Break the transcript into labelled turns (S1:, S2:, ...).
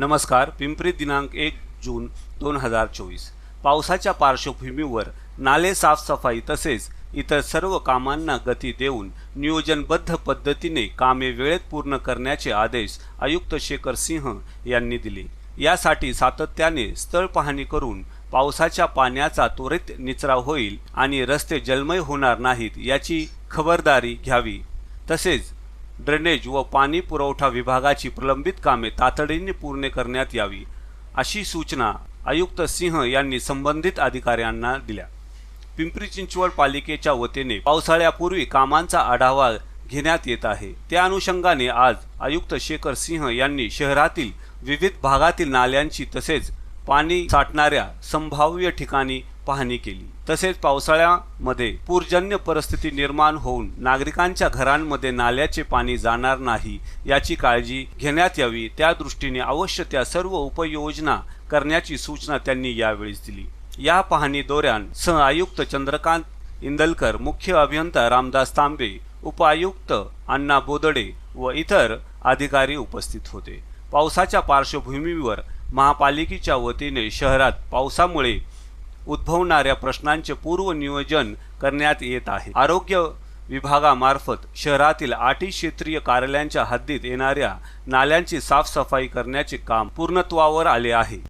S1: नमस्कार पिंपरी दिनांक एक जून दोन हजार चोवीस. पावसाच्या पार्श्वभूमीवर नाले साफसफाई तसेच इतर सर्व कामांना गती देऊन नियोजनबद्ध पद्धतीने कामे वेळेत पूर्ण करण्याचे आदेश आयुक्त शेखर सिंह यांनी दिले. यासाठी सातत्याने स्थळ पाहणी करून पावसाच्या पाण्याचा त्वरित निचरा होईल आणि रस्ते जलमय होणार नाहीत याची खबरदारी घ्यावी. तसेच ड्रेनेज व पाणी पुरवठा विभागाची प्रलंबित कामे तातडीने पूर्ण करण्यात यावी अशी सूचना आयुक्त सिंह यांनी संबंधित अधिकाऱ्यांना दिल्या. पिंपरी चिंचवड पालिकेच्या वतीने पावसाळ्यापूर्वी कामांचा आढावा घेण्यात येत आहे. त्या अनुषंगाने आज आयुक्त शेखर सिंह यांनी शहरातील विविध भागातील नाल्यांची तसेच पाणी साठणाऱ्या संभाव्य ठिकाणी पाहणी केली. तसेच पावसाळ्यामध्ये पूरजन्य परिस्थिती निर्माण होऊन नागरिकांच्या घरांमध्ये नाल्याचे पाणी जाणार नाही याची काळजी घेण्यात यावी त्या दृष्टीने अवश्य त्या सर्व उपाययोजना करण्याची सूचना त्यांनी यावेळी दिली. या पाहणी दौऱ्यात सह आयुक्त चंद्रकांत इंदलकर मुख्य अभियंता रामदास तांबे उपआयुक्त अण्णा बोदडे व इतर अधिकारी उपस्थित होते. पावसाच्या पार्श्वभूमीवर महापालिकेच्या वतीने शहरात पावसामुळे उद्भवणाऱ्या प्रश्नांचे पूर्व नियोजन करण्यात येत आहे. आरोग्य विभागामार्फत शहरातील आठी क्षेत्रीय कार्यालयांच्या हद्दीत येणाऱ्या नाल्यांची साफसफाई करण्याचे काम पूर्णत्वावर आले आहे.